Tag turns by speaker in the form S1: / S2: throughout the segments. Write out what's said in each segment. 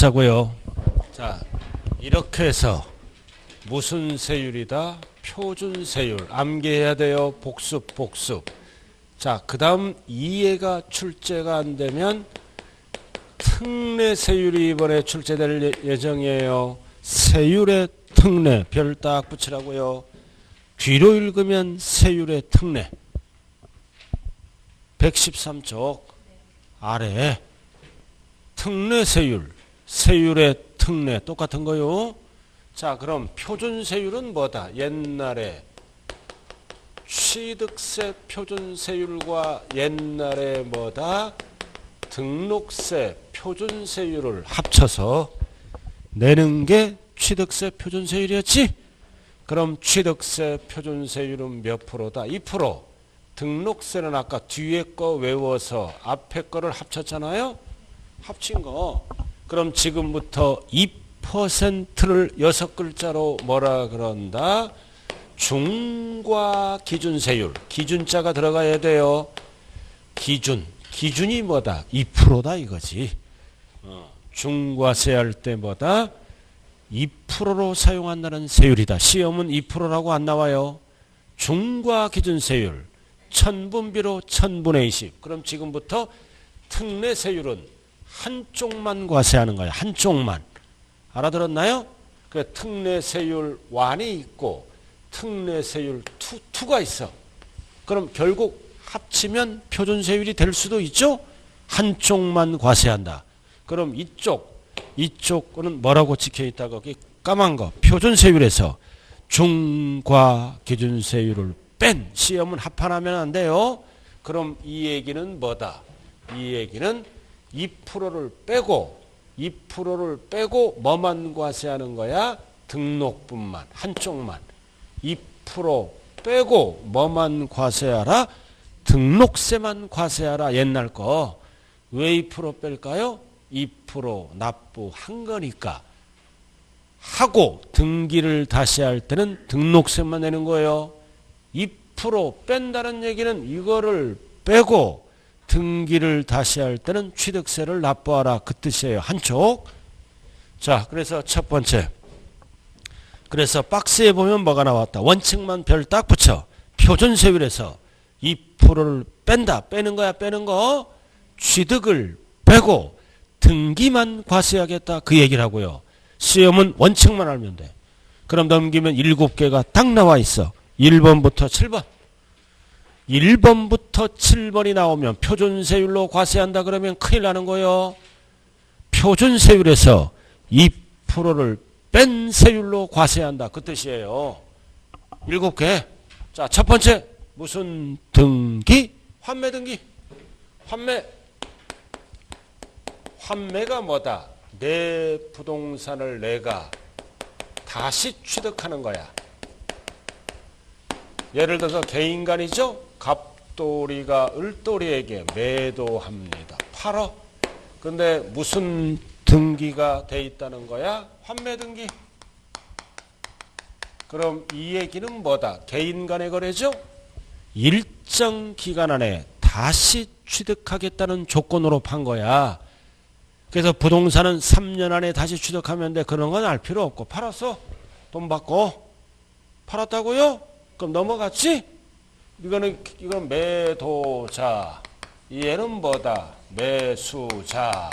S1: 붙자고요. 자, 이렇게 해서 무슨 세율이다? 표준 세율. 암기해야 돼요. 복습, 복습. 자, 그 다음 이해가 출제가 안 되면 특례 세율이 이번에 출제될 예- 예정이에요. 세율의 특례. 별 딱 붙이라고요. 뒤로 읽으면 세율의 특례. 113쪽 아래 특례 세율, 세율의 특례 똑같은 거요. 자, 그럼 표준 세율은 뭐다? 옛날에 취득세 표준 세율과 옛날에 뭐다? 등록세 표준 세율을 합쳐서 내는 게 취득세 표준 세율이었지? 그럼 취득세 표준 세율은 몇 프로다? 2%. 등록세는 아까 뒤에 거 외워서 앞에 거를 합쳤잖아요. 합친 거. 그럼 지금부터 2%를 여섯 글자로 뭐라 그런다? 중과 기준세율. 기준자가 들어가야 돼요. 기준. 기준이 뭐다? 2%다 이거지. 어, 중과세 할 때 뭐다? 2%로 사용한다는 세율이다. 시험은 2%라고 안 나와요. 중과 기준세율. 천분비로 천분의 20. 그럼 지금부터 특례 세율은 한쪽만 과세하는 거야. 한쪽만. 알아들었나요? 그 특례 세율 1이 있고 특례 세율 2, 2가 있어. 그럼 결국 합치면 표준 세율이 될 수도 있죠? 한쪽만 과세한다. 그럼 이쪽, 이쪽 거는 뭐라고 찍혀 있다 거기 까만 거. 표준 세율에서 중과 기준 세율을 뺀 시험은 합판하면 안 돼요. 그럼 이 얘기는 뭐다? 이 얘기는 2%를 빼고 2%를 빼고 뭐만 과세하는 거야? 등록분만 한쪽만 2% 빼고 뭐만 과세하라? 등록세만 과세하라 옛날 거. 왜 2% 뺄까요? 2% 납부한 거니까. 하고 등기를 다시 할 때는 등록세만 내는 거예요. 2% 뺀다는 얘기는 이거를 빼고 등기를 다시 할 때는 취득세를 납부하라 그 뜻이에요. 한쪽. 자, 그래서 첫 번째. 그래서 박스에 보면 뭐가 나왔다. 원칙만 별 딱 붙여. 표준 세율에서 2%를 뺀다. 빼는 거야, 빼는 거. 취득을 빼고 등기만 과세하겠다. 그 얘기를 하고요. 시험은 원칙만 알면 돼. 그럼 넘기면 7개가 딱 나와 있어. 1번부터 7번. 1번부터 7번이 나오면 표준세율로 과세한다 그러면 큰일 나는 거예요. 표준세율에서 2%를 뺀 세율로 과세한다. 그 뜻이에요. 7개. 자, 첫 번째. 무슨 등기? 환매 등기. 환매. 환매가 뭐다? 내 부동산을 내가 다시 취득하는 거야. 예를 들어서 개인간이죠. 갑돌이가 을돌이에게 매도합니다. 팔어. 근데 무슨 등기가 돼 있다는 거야? 환매 등기. 그럼 이 얘기는 뭐다? 개인 간의 거래죠? 일정 기간 안에 다시 취득하겠다는 조건으로 판 거야. 그래서 부동산은 3년 안에 다시 취득하면 돼. 그런 건 알 필요 없고. 팔았어. 돈 받고. 팔았다고요? 그럼 넘어갔지? 이거는, 이건 매도자. 얘는 뭐다? 매수자.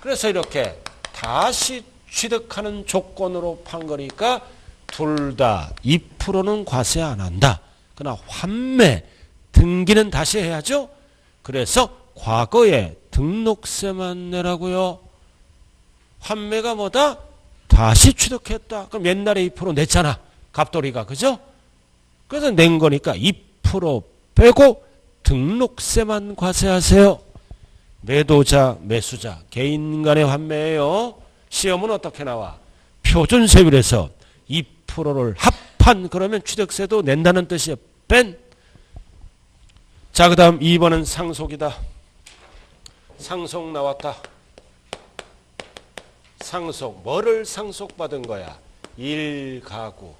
S1: 그래서 이렇게 다시 취득하는 조건으로 판 거니까 둘 다 2%는 과세 안 한다. 그러나 환매, 등기는 다시 해야죠. 그래서 과거에 등록세만 내라고요. 환매가 뭐다? 다시 취득했다. 그럼 옛날에 2% 냈잖아. 갑돌이가. 그죠? 그래서 낸 거니까 2% 빼고 등록세만 과세하세요. 매도자, 매수자, 개인 간의 환매예요. 시험은 어떻게 나와? 표준세율에서 2%를 합한 그러면 취득세도 낸다는 뜻이에요. 뺀. 자, 그 다음 2번은 상속이다. 상속 나왔다. 상속. 뭐를 상속받은 거야? 1가구.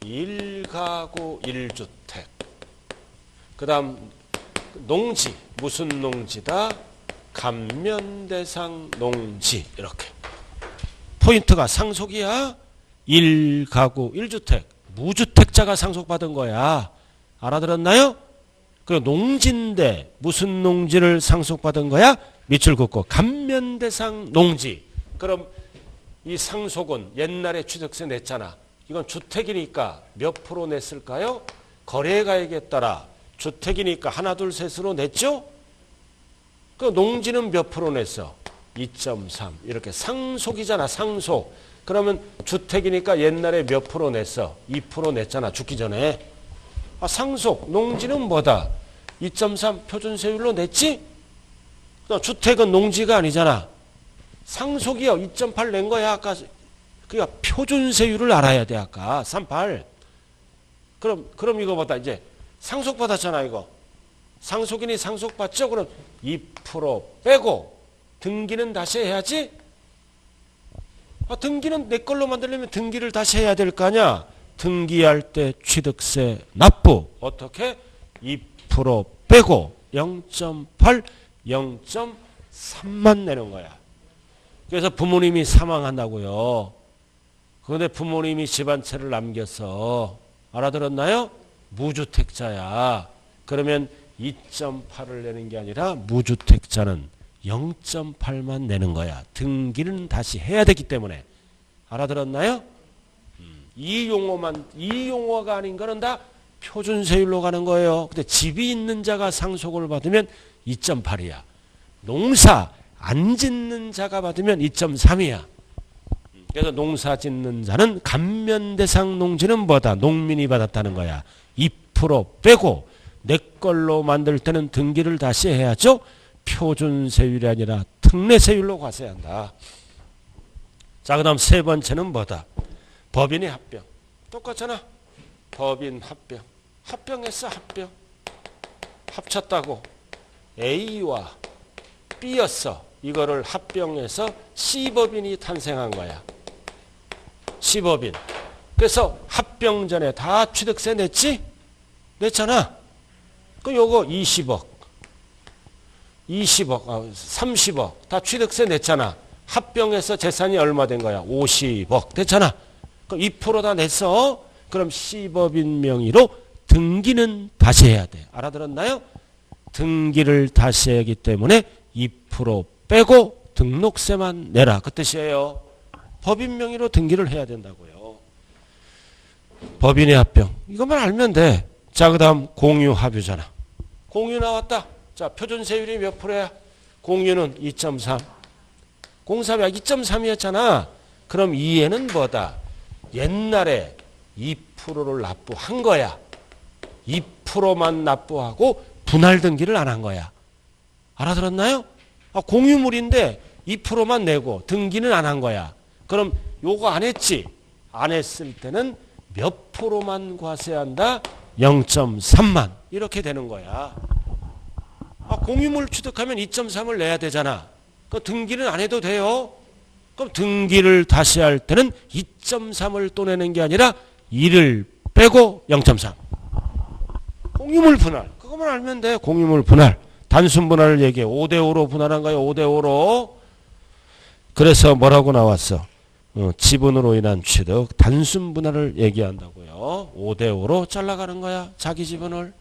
S1: 1가구 1주택. 그 다음 농지. 무슨 농지다? 감면대상 농지. 이렇게. 포인트가 상속이야. 1가구 1주택 무주택자가 상속받은 거야. 알아들었나요? 그 농지인데 무슨 농지를 상속받은 거야? 밑줄 긋고 감면대상 농지. 그럼 이 상속은 옛날에 취득세 냈잖아. 이건 주택이니까 몇 프로 냈을까요? 거래가액에 따라 주택이니까 하나 둘 셋으로 냈죠? 그 농지는 몇 프로 냈어? 2.3 이렇게 상속이잖아 상속 그러면 주택이니까 옛날에 몇 프로 냈어? 2% 냈잖아 죽기 전에 아, 상속 농지는 뭐다? 2.3 표준세율로 냈지? 주택은 농지가 아니잖아 상속이요 2.8 낸 거야 아까 그러니까 표준세율을 알아야 돼 아까 38 그럼 그럼 이거보다 이제 상속받았잖아 이거. 상속인이 상속받죠? 그럼 2% 빼고 등기는 다시 해야지? 아, 등기는 내 걸로 만들려면 등기를 다시 해야 될 거 아니야? 등기할 때 취득세 납부. 어떻게? 2% 빼고 0.8 0.3만 내는 거야. 그래서 부모님이 사망한다고요. 그런데 부모님이 집안채를 남겼어 알아들었나요? 무주택자야 그러면 2.8을 내는 게 아니라 무주택자는 0.8만 내는 거야. 등기는 다시 해야 되기 때문에. 알아들었나요? 음, 이 용어만, 이 용어가 아닌 거는 다 표준세율로 가는 거예요. 근데 집이 있는 자가 상속을 받으면 2.8이야. 농사 안 짓는 자가 받으면 2.3이야. 그래서 농사 짓는 자는 감면 대상 농지는 뭐다? 농민이 받았다는 거야. 2% 빼고 내 걸로 만들 때는 등기를 다시 해야죠. 표준세율이 아니라 특례세율로 과세한다. 자, 그 다음 세 번째는 뭐다? 법인의 합병. 똑같잖아. 법인 합병. 합병했어, 합병. 합쳤다고. A와 B였어. 이거를 합병해서 C법인이 탄생한 거야. C법인. 그래서 합병 전에 다 취득세 냈지? 냈잖아. 그 요거 20억. 20억, 30억 아, 다 취득세 냈잖아. 합병해서 재산이 얼마 된 거야? 50억 됐잖아. 그럼 2%다 냈어. 그럼 C법인 명의로 등기는 다시 해야 돼. 알아들었나요? 등기를 다시 하기 때문에 2% 빼고 등록세만 내라. 그 뜻이에요. 법인 명의로 등기를 해야 된다고요. 법인의 합병. 이것만 알면 돼. 자, 그 다음 공유 합유잖아. 공유 나왔다. 자, 표준 세율이 몇 프로야? 공유는 2.3. 공사비가 2.3이었잖아. 그럼 2에는 뭐다? 옛날에 2%를 납부한 거야. 2%만 납부하고 분할 등기를 안 한 거야. 알아들었나요? 아, 공유물인데 2%만 내고 등기는 안 한 거야. 그럼 요거 안 했지? 안 했을 때는 몇 프로만 과세한다? 0.3만. 이렇게 되는 거야. 아, 공유물 취득하면 2.3을 내야 되잖아. 그 등기는 안 해도 돼요. 그럼 등기를 다시 할 때는 2.3을 또 내는 게 아니라 2를 빼고 0.3. 공유물 분할. 그것만 알면 돼. 공유물 분할. 단순 분할을 얘기해. 5대5로 분할한 거예요. 5대5로. 그래서 뭐라고 나왔어? 어, 지분으로 인한 취득. 단순 분할을 얘기한다고요. 5대5로 잘라가는 거야. 자기 지분을.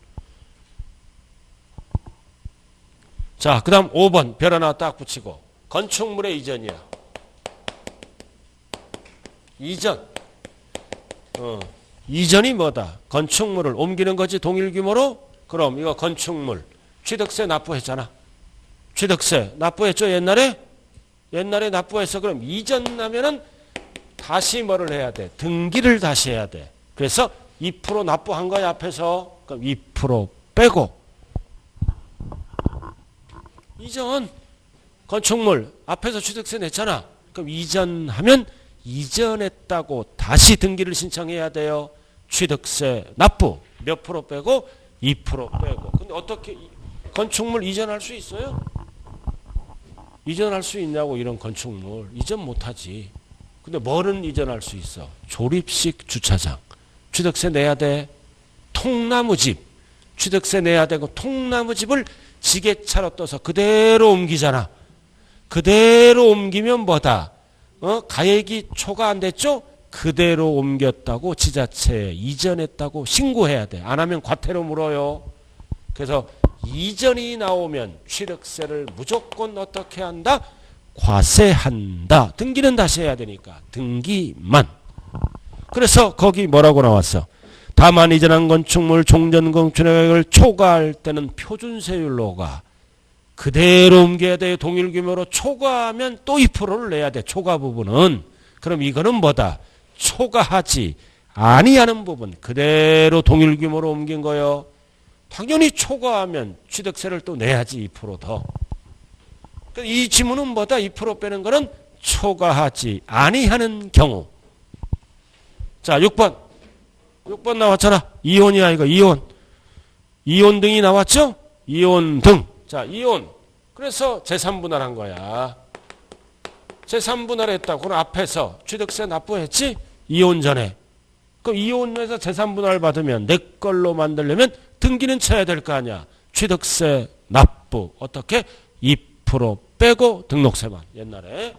S1: 자, 그 다음 5번 별 하나 딱 붙이고 건축물의 이전이야. 이전. 어, 이전이 뭐다? 건축물을 옮기는 거지 동일 규모로? 그럼 이거 건축물 취득세 납부했잖아. 취득세 납부했죠 옛날에? 옛날에 납부해서 그럼 이전 나면은 다시 뭐를 해야 돼? 등기를 다시 해야 돼. 그래서 2% 납부한 거야 앞에서 그럼 2% 빼고 이전 건축물 앞에서 취득세 냈잖아. 그럼 이전하면 이전했다고 다시 등기를 신청해야 돼요. 취득세 납부 몇 프로 빼고 2% 빼고. 근데 어떻게 건축물 이전할 수 있어요? 이전할 수 있냐고 이런 건축물 이전 못하지. 근데 뭐는 이전할 수 있어? 조립식 주차장 취득세 내야 돼. 통나무 집 취득세 내야 되고 통나무 집을 지게차로 떠서 그대로 옮기잖아. 그대로 옮기면 뭐다? 어? 가액이 초과 안 됐죠? 그대로 옮겼다고 지자체에 이전했다고 신고해야 돼. 안 하면 과태료 물어요. 그래서 이전이 나오면 취득세를 무조건 어떻게 한다? 과세한다. 등기는 다시 해야 되니까 등기만. 그래서 거기 뭐라고 나왔어? 다만 이전한 건축물 종전공 춘액을 초과할 때는 표준세율로가 그대로 옮겨야 돼요. 동일 규모로 초과하면 또 2%를 내야 돼. 초과 부분은. 그럼 이거는 뭐다? 초과하지 아니하는 부분 그대로 동일 규모로 옮긴 거요. 당연히 초과하면 취득세를 또 내야지 2% 더. 이 지문은 뭐다? 2% 빼는 거는 초과하지 아니하는 경우. 자, 6번. 6번 나왔잖아. 이혼이야 이거 이혼. 이혼 등이 나왔죠? 이혼 등. 자, 이혼. 그래서 재산분할한 거야. 재산분할했다. 그럼 앞에서 취득세 납부했지? 이혼 전에. 그럼 이혼에서 재산분할 받으면 내 걸로 만들려면 등기는 쳐야 될 거 아니야. 취득세 납부. 어떻게? 2% 빼고 등록세만. 옛날에.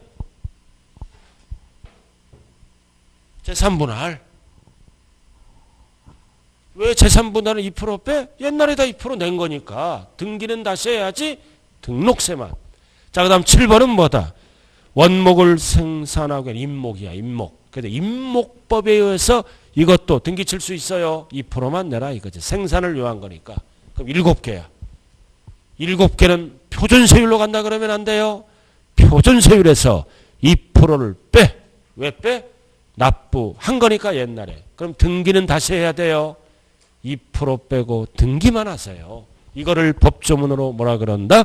S1: 재산분할. 왜 재산분할은 2% 빼? 옛날에 다 2%낸 거니까. 등기는 다시 해야지. 등록세만. 자, 그 다음 7번은 뭐다? 원목을 생산하고 임목이야, 임목. 그래서 임목법에 의해서 이것도 등기 칠 수 있어요. 2%만 내라 이거지. 생산을 요한 거니까. 그럼 7개야. 7개는 표준세율로 간다 그러면 안 돼요. 표준세율에서 2%를 빼. 왜 빼? 납부 한 거니까 옛날에. 그럼 등기는 다시 해야 돼요. 2% 빼고 등기만 하세요. 이거를 법조문으로 뭐라 그런다?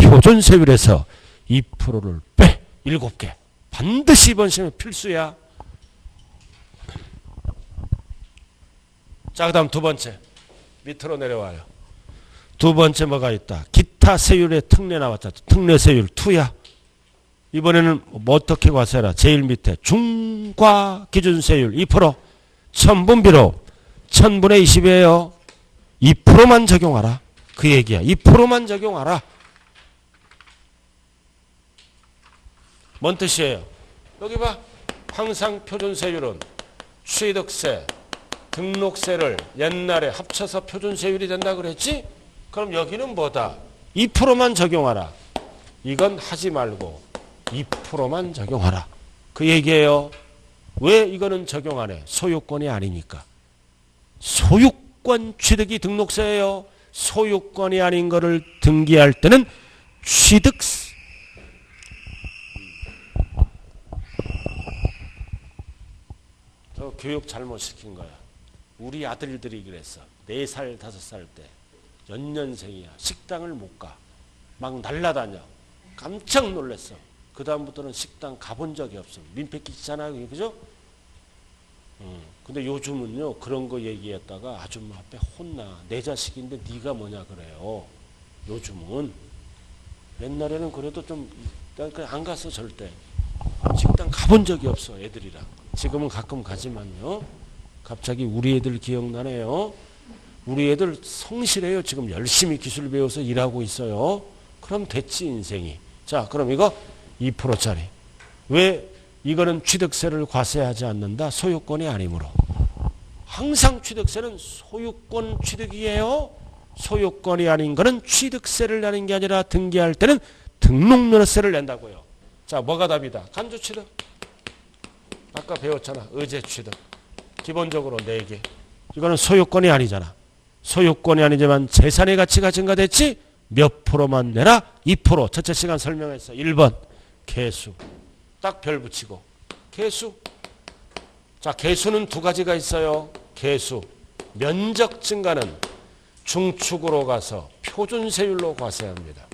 S1: 표준세율에서 2%를 빼. 7개. 반드시 이번 시험에 필수야. 자, 그 다음 두 번째. 밑으로 내려와요. 두 번째 뭐가 있다. 기타 세율의 특례 나왔다. 특례 세율 2야. 이번에는 뭐 어떻게 과세라. 제일 밑에 중과 기준 세율 2%. 천분비로 천분의 20이에요. 2%만 적용하라. 그 얘기야. 2%만 적용하라. 뭔 뜻이에요? 여기 봐. 항상 표준세율은 취득세, 등록세를 옛날에 합쳐서 표준세율이 된다 그랬지? 그럼 여기는 뭐다? 2%만 적용하라. 이건 하지 말고 2%만 적용하라. 그 얘기예요. 왜 이거는 적용 안 해? 소유권이 아니니까. 소유권 취득이 등록세예요. 소유권이 아닌 거를 등기할 때는 취득세 저 교육 잘못 시킨 거야. 우리 아들들이 그랬어. 네살 다섯 살 때. 연년생이야. 식당을 못 가. 막 날라다녀. 깜짝 놀랐어. 그 다음부터는 식당 가본 적이 없어. 민폐 끼치잖아요. 그죠? 음. 근데 요즘은요. 그런 거 얘기했다가 아줌마 앞에 혼나. 내 자식인데 네가 뭐냐 그래요. 요즘은. 옛날에는 그래도 좀안 갔어 절대. 식당 가본 적이 없어 애들이랑. 지금은 가끔 가지만요. 갑자기 우리 애들 기억나네요. 우리 애들 성실해요. 지금 열심히 기술 배워서 일하고 있어요. 그럼 됐지 인생이. 자 그럼 이거 2%짜리. 왜 이거는 취득세를 과세하지 않는다? 소유권이 아니므로. 항상 취득세는 소유권 취득이에요. 소유권이 아닌 거는 취득세를 내는 게 아니라 등기할 때는 등록면허세를 낸다고요. 자 뭐가 답이다? 간주 취득. 아까 배웠잖아. 의제 취득. 기본적으로 4개. 이거는 소유권이 아니잖아. 소유권이 아니지만 재산의 가치가 증가됐지? 몇 프로만 내라? 2%. 첫째 시간 설명했어. 1번. 개수. 딱 별 붙이고. 개수. 자, 개수는 두 가지가 있어요. 개수. 면적 증가는 중축으로 가서 표준세율로 과세합니다.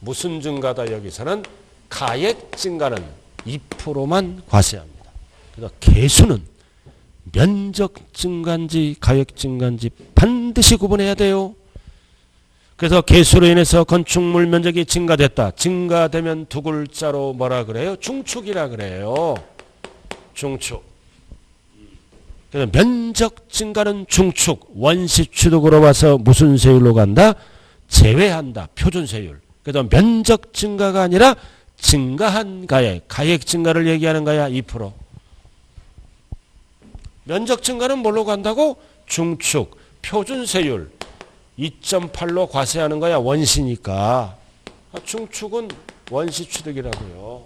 S1: 무슨 증가다 여기서는 가액 증가는 2%만 과세합니다. 그래서 개수는 면적 증가인지 가액 증가인지 반드시 구분해야 돼요. 그래서 개수로 인해서 건축물 면적이 증가됐다. 증가되면 두 글자로 뭐라 그래요? 중축이라 그래요. 중축. 그래서 면적 증가는 중축, 원시 취득으로 봐서 무슨 세율로 간다? 제외한다. 표준 세율. 그래서 면적 증가가 아니라 증가한 가액, 가액 증가를 얘기하는 거야 2%. 면적 증가는 뭘로 간다고? 중축, 표준 세율 2.8로 과세하는 거야 원시니까. 아, 중축은 원시 취득이라고요.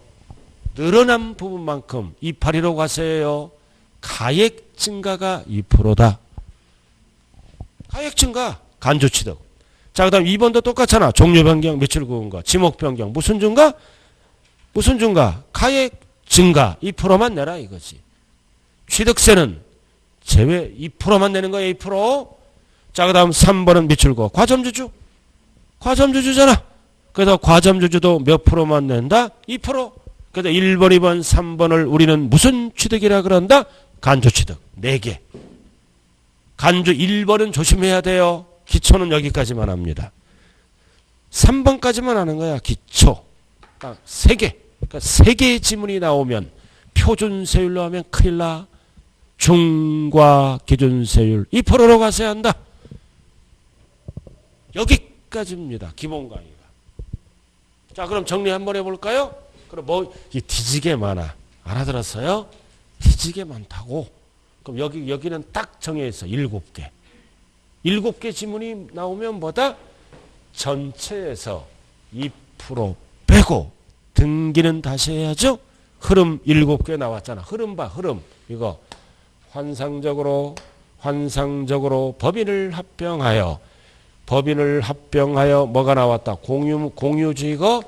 S1: 늘어난 부분만큼 282로 과세해요. 가액 증가가 2%다. 가액 증가, 간주 취득. 자, 그 다음 2번도 똑같잖아. 종료 변경, 매출 구분과 지목 변경. 무슨 증가? 무슨 증가? 가액 증가. 2%만 내라 이거지. 취득세는 제외 2%만 내는 거야, 2%. 자, 그 다음 3번은 매출고. 과점주주. 과점주주잖아. 그래서 과점주주도 몇 프로만 낸다? 2%. 그래서 1번, 2번, 3번을 우리는 무슨 취득이라 그런다? 간주 취득. 4개. 간주 1번은 조심해야 돼요. 기초는 여기까지만 합니다. 3번까지만 하는 거야. 기초. 딱 3개. 그러니까 3개의 지문이 나오면 표준세율로 하면 큰일 나. 중과 기준세율 2%로 가세야 한다. 여기까지입니다. 기본 강의가. 자, 그럼 정리 한번 해볼까요? 그럼 뭐, 이 뒤지게 많아. 알아들었어요? 뒤지게 많다고. 그럼 여기, 여기는 딱 정해 있어. 일곱 개. 일곱 개 지문이 나오면 뭐다? 전체에서 2% 빼고 등기는 다시 해야죠? 흐름 일곱 개 나왔잖아. 흐름 봐, 흐름. 이거. 환상적으로, 환상적으로 법인을 합병하여 법인을 합병하여 뭐가 나왔다? 공유, 공유지거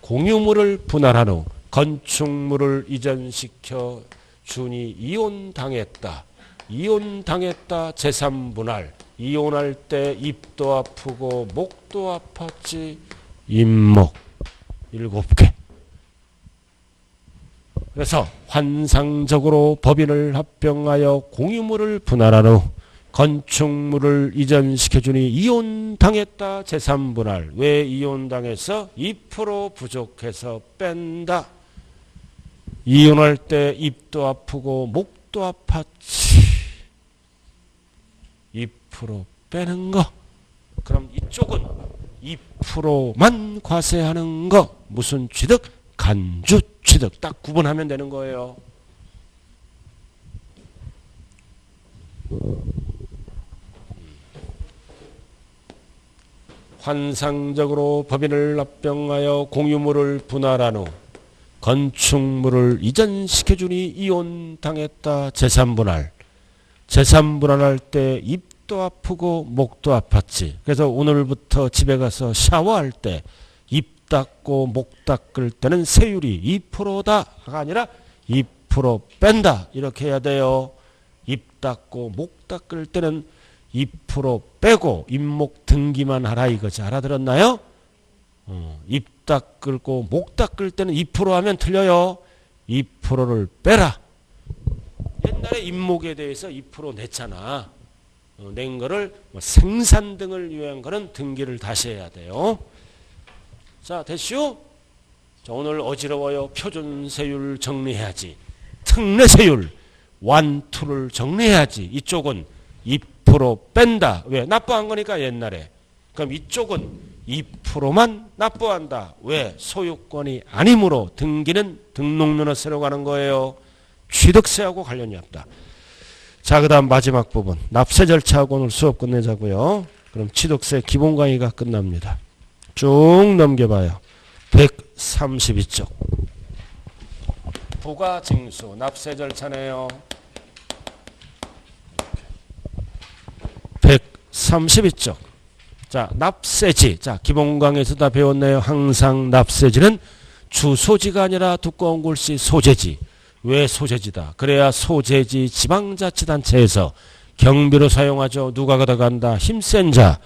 S1: 공유물을 분할한 후 건축물을 이전시켜 준이 이혼 당했다. 이혼 당했다. 재산 분할. 이혼할 때 입도 아프고 목도 아팠지. 입목. 일곱 개. 그래서 환상적으로 법인을 합병하여 공유물을 분할한 후 건축물을 이전시켜주니 이혼당했다 재산분할. 왜 이혼당해서 2% 부족해서 뺀다? 이혼할 때 입도 아프고 목도 아팠지. 2% 빼는 거. 그럼 이쪽은 2%만 과세하는 거. 무슨 취득? 간주 취득 딱 구분하면 되는 거예요. 환상적으로 법인을 합병하여 공유물을 분할한 후 건축물을 이전시켜주니 이혼당했다. 재산분할. 재산분할할 때 입도 아프고 목도 아팠지. 그래서 오늘부터 집에 가서 샤워할 때입 닦고 목 닦을 때는 세율이 2%다가 아니라 2% 뺀다 이렇게 해야 돼요 입 닦고 목 닦을 때는 2% 빼고 잇목 등기만 하라 이거지. 알아들었나요? 어, 입 닦을고 목 닦을 때는 2% 하면 틀려요. 2%를 빼라. 옛날에 잇목에 대해서 2% 냈잖아. 어, 낸 거를 뭐 생산 등을 위한 거는 등기를 다시 해야 돼요. 자, 됐슈? 자, 오늘 어지러워요. 표준세율 정리해야지. 특례세율, 완투를 정리해야지. 이쪽은 2% 뺀다. 왜? 납부한 거니까 옛날에. 그럼 이쪽은 2%만 납부한다. 왜? 소유권이 아니므로 등기는 등록면허세로 가는 거예요. 취득세하고 관련이 없다. 자, 그 다음 마지막 부분. 납세 절차하고 오늘 수업 끝내자고요. 그럼 취득세 기본 강의가 끝납니다. 쭉 넘겨봐요. 132쪽. 부가 징수 납세 절차네요. 132쪽. 자, 납세지. 자, 기본강에서 다 배웠네요. 항상 납세지는 주소지가 아니라 두꺼운 글씨 소재지. 왜 소재지다? 그래야 소재지 지방자치단체에서 경비로 사용하죠. 누가 걷어간다? 힘센 자,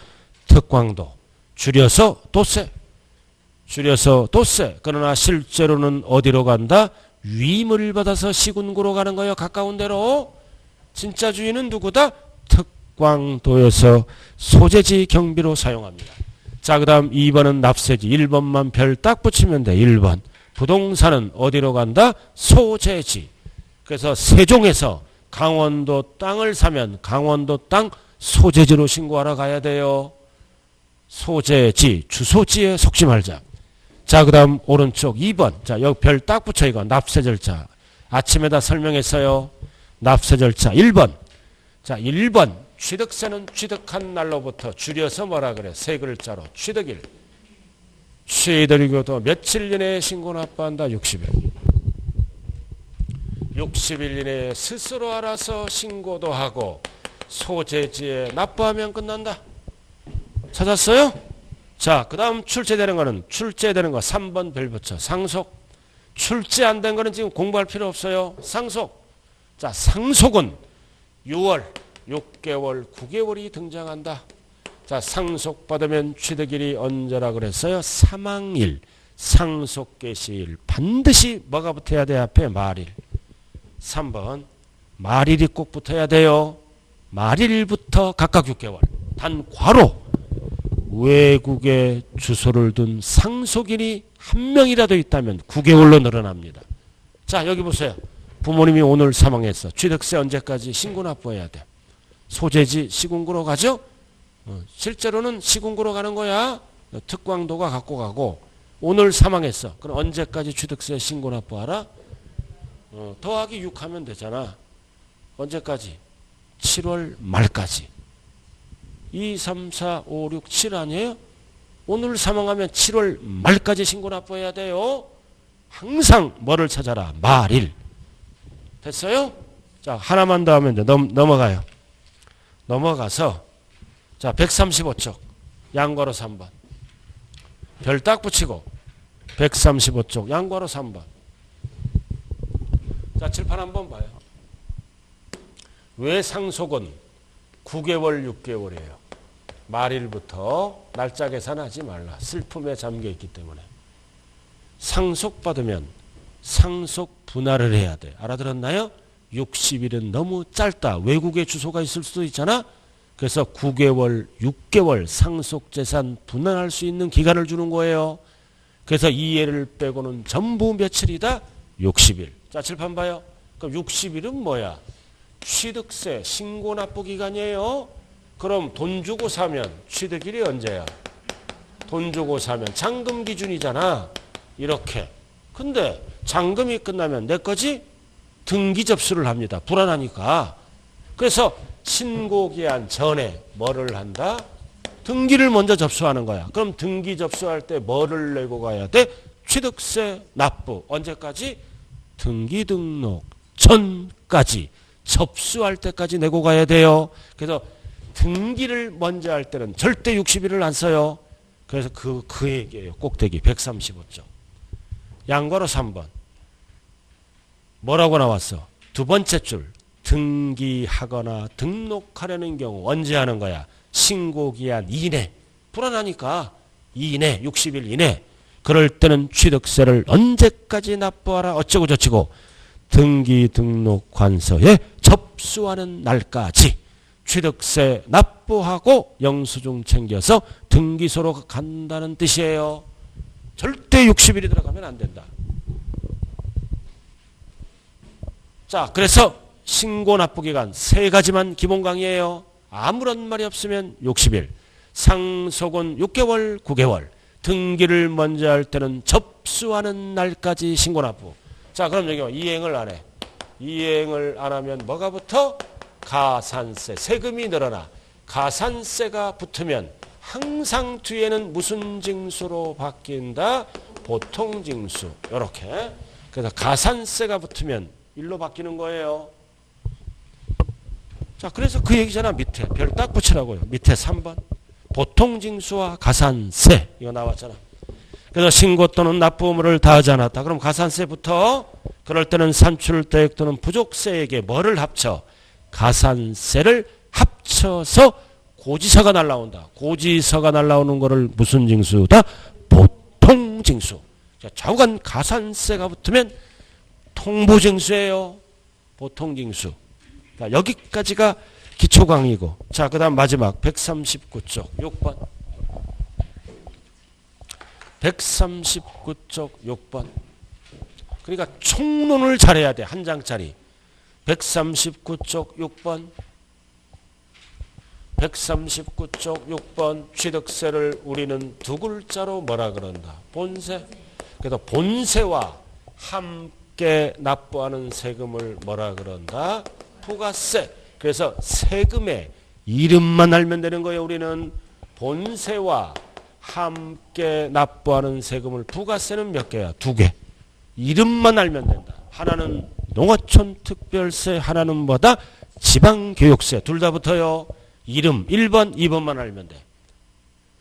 S1: 특광도. 줄여서 도세. 줄여서 도세. 그러나 실제로는 어디로 간다? 위임을 받아서 시군구로 가는 거예요. 가까운 데로. 진짜 주인은 누구다? 광도에서 소재지 경비로 사용합니다. 자, 그 다음 2번은 납세지. 1번만 별 딱 붙이면 돼. 1번. 부동산은 어디로 간다? 소재지. 그래서 세종에서 강원도 땅을 사면 강원도 땅 소재지로 신고하러 가야 돼요. 소재지, 주소지에 속지 말자. 자, 그 다음 오른쪽 2번. 자, 여기 별 딱 붙여 이거. 납세 절차. 아침에다 설명했어요. 납세 절차 1번. 자, 1번. 취득세는 취득한 날로부터 줄여서 뭐라 그래? 세 글자로. 취득일. 취득일교도 며칠 이내에 신고 납부한다? 60일. 60일 이내에 스스로 알아서 신고도 하고 소재지에 납부하면 끝난다. 찾았어요? 자, 그 다음 출제되는 거는 출제되는 거 3번 별 붙여. 상속. 출제 안 된 거는 지금 공부할 필요 없어요. 상속. 자, 상속은 6월, 6개월, 9개월이 등장한다. 자, 상속받으면 취득일이 언제라 그랬어요? 사망일, 상속 개시일. 반드시 뭐가 붙어야 돼? 앞에 말일. 3번 말일이 꼭 붙어야 돼요. 말일부터 각각 6개월. 단 과로 외국에 주소를 둔 상속인이 한 명이라도 있다면 9개월로 늘어납니다. 자 여기 보세요. 부모님이 오늘 사망했어. 취득세 언제까지 신고 납부해야 돼. 소재지 시군구로 가죠. 어, 실제로는 시군구로 가는 거야. 특광도가 갖고 가고 오늘 사망했어. 그럼 언제까지 취득세 신고 납부하라? 어, 더하기 6 하면 되잖아. 언제까지? 7월 말까지. 2, 3, 4, 5, 6, 7 아니에요? 오늘 사망하면 7월 말까지 신고 납부해야 돼요. 항상 뭐를 찾아라? 말일. 됐어요? 자, 하나만 더 하면 돼. 넘, 넘어가요. 넘어가서 자, 135쪽. 양괄호 3번. 별 딱 붙이고 135쪽 양괄호 3번. 자, 칠판 한번 봐요. 왜 상속은 9개월, 6개월이에요. 말일부터 날짜 계산하지 말라. 슬픔에 잠겨 있기 때문에. 상속받으면 상속 분할을 해야 돼. 알아들었나요? 60일은 너무 짧다. 외국에 주소가 있을 수도 있잖아. 그래서 9개월, 6개월 상속 재산 분할할 수 있는 기간을 주는 거예요. 그래서 이 예를 빼고는 전부 며칠이다? 60일. 자, 칠판 봐요. 그럼 60일은 뭐야? 취득세 신고 납부 기간이에요. 그럼 돈 주고 사면 취득일이 언제야? 돈 주고 사면 잔금 기준이잖아. 이렇게. 근데 잔금이 끝나면 내 거지? 등기 접수를 합니다. 불안하니까. 그래서 신고기한 전에 뭐를 한다? 등기를 먼저 접수하는 거야. 그럼 등기 접수할 때 뭐를 내고 가야 돼? 취득세 납부. 언제까지? 등기 등록 전까지 접수할 때까지 내고 가야 돼요. 그래서 등기를 먼저 할 때는 절대 60일을 안 써요. 그래서 그, 그 얘기예요. 꼭대기 135쪽. 양괄호 3번. 뭐라고 나왔어? 두 번째 줄. 등기하거나 등록하려는 경우 언제 하는 거야? 신고기한 이내. 불안하니까 이내, 60일 이내. 그럴 때는 취득세를 언제까지 납부하라 어쩌고 저쩌고 등기 등록 관서에 접수하는 날까지 취득세 납부하고 영수증 챙겨서 등기소로 간다는 뜻이에요. 절대 60일이 들어가면 안 된다. 자, 그래서 신고 납부 기간 세 가지만 기본 강의예요. 아무런 말이 없으면 60일, 상속은 6개월, 9개월, 등기를 먼저 할 때는 접수하는 날까지 신고 납부. 자, 그럼 여기 이행을 안 해. 이행을 안 하면 뭐가 붙어? 가산세, 세금이 늘어나. 가산세가 붙으면 항상 뒤에는 무슨 징수로 바뀐다? 보통 징수. 이렇게. 그래서 가산세가 붙으면 일로 바뀌는 거예요. 자, 그래서 그 얘기잖아. 밑에 별 딱 붙이라고요. 밑에 3번. 보통 징수와 가산세 이거 나왔잖아. 그래서 신고 또는 납부 의무를 다하지 않았다. 그럼 가산세부터 그럴 때는 산출 대액 또는 부족세에게 뭐를 합쳐? 가산세를 합쳐서 고지서가 날라온다. 고지서가 날라오는 거를 무슨 징수다? 보통 징수. 자, 좌우간 가산세가 붙으면 통보 징수예요. 보통 징수. 자, 여기까지가 기초 강의고. 자, 그 다음 마지막 139쪽 6번. 139쪽 6번. 그러니까 총론을 잘해야 돼. 한 장짜리. 139쪽 6번. 139쪽 6번 취득세를 우리는 두 글자로 뭐라 그런다? 본세. 그래서 본세와 함께 납부하는 세금을 뭐라 그런다? 부가세. 그래서 세금의 이름만 알면 되는 거예요. 우리는 본세와 함께 납부하는 세금을 부가세는 몇 개야? 두 개. 이름만 알면 된다. 하나는 농어촌 특별세, 하나는 뭐다? 지방교육세. 둘 다 붙어요. 이름 1번, 2번만 알면 돼.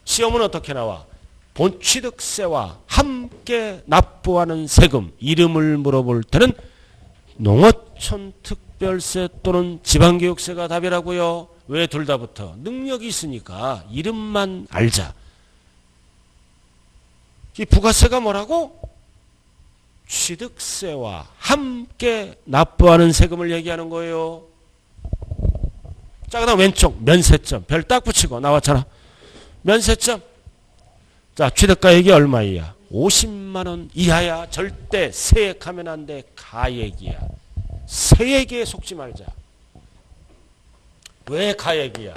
S1: 시험은 어떻게 나와? 본 취득세와 함께 납부하는 세금 이름을 물어볼 때는 농어촌 특별세 또는 지방교육세가 답이라고요. 왜 둘다 붙어? 능력이 있으니까 이름만 알자. 이 부가세가 뭐라고? 취득세와 함께 납부하는 세금을 얘기하는 거예요. 자, 그 다음 왼쪽 면세점 별 딱 붙이고 나왔잖아. 면세점. 자, 취득가액이 얼마 이야? 50만 원 이하야. 절대 세액하면 안 돼. 가액이야. 세액에 속지 말자. 왜 가액이야?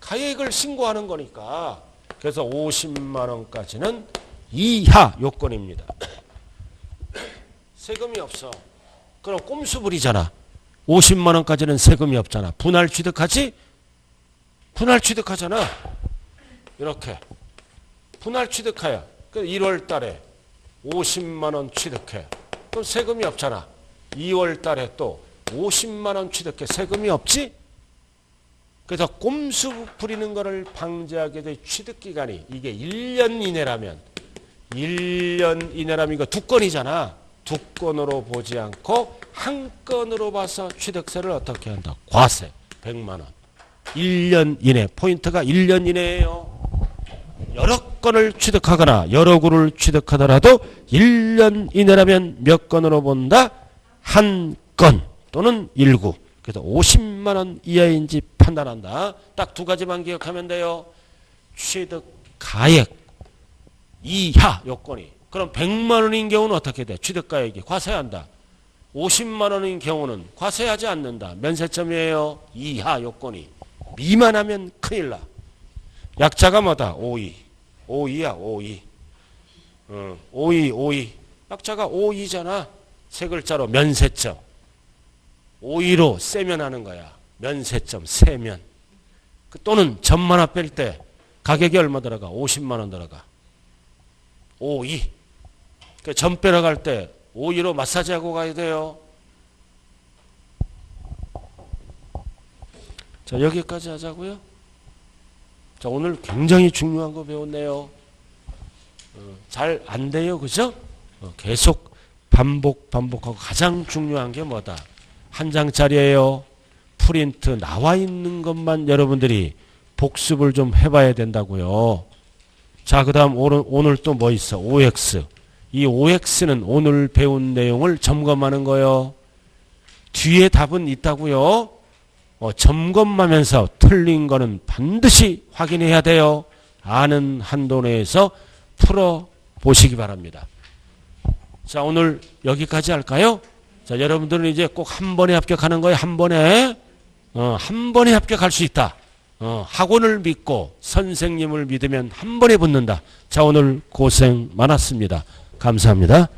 S1: 가액을 신고하는 거니까. 그래서 50만 원까지는 이하 요건입니다. 세금이 없어. 그럼 꼼수 부리잖아. 50만 원까지는 세금이 없잖아. 분할 취득하지? 분할 취득하잖아. 이렇게. 분할 취득하야. 그 1월 달에 50만 원 취득해. 그럼 세금이 없잖아. 2월 달에 또 50만 원 취득해. 세금이 없지? 그래서 꼼수 부리는 것을 방지하게 돼 취득 기간이 이게 1년 이내라면 1년 이내라면 이거 두 건이잖아. 두 건으로 보지 않고 한 건으로 봐서 취득세를 어떻게 한다? 과세 100만 원. 1년 이내 포인트가 1년 이내예요. 여러 건을 취득하거나 여러 구를 취득하더라도 1년 이내라면 몇 건으로 본다? 한 건 또는 일구. 그래서 50만 원 이하인지 판단한다. 딱 두 가지만 기억하면 돼요. 취득 가액 이하 요건이. 그럼 100만 원인 경우는 어떻게 돼? 취득가액이 과세한다. 50만 원인 경우는 과세하지 않는다. 면세점이에요. 이하 요건이. 미만하면 큰일 나. 약자가 뭐다? 52. 52야, 52. 어, 52, 52. 약자가 52잖아. 세 글자로 면세점. 52로 세면 하는 거야. 면세점, 세면. 그 또는 점만 합뺄때 가격이 얼마 들어가? 50만 원 들어가. 52. 그점 빼러 갈때 52로 마사지하고 가야 돼요. 자, 여기까지 하자고요. 자, 오늘 굉장히 중요한 거 배웠네요. 어, 잘안 돼요. 그죠? 어, 계속 반복, 반복하고 가장 중요한 게 뭐다? 한 장짜리예요. 프린트 나와 있는 것만 여러분들이 복습을 좀 해봐야 된다고요. 자, 그 다음 오늘, 오늘 또 뭐 있어? OX. 이 OX는 오늘 배운 내용을 점검하는 거요. 뒤에 답은 있다고요. 어, 점검하면서 틀린 거는 반드시 확인해야 돼요. 아는 한도 내에서 풀어 보시기 바랍니다. 자, 오늘 여기까지 할까요? 자, 여러분들은 이제 꼭 한 번에 합격하는 거예요. 한 번에. 어, 한 번에 합격할 수 있다. 어, 학원을 믿고 선생님을 믿으면 한 번에 붙는다. 자, 오늘 고생 많았습니다. 감사합니다.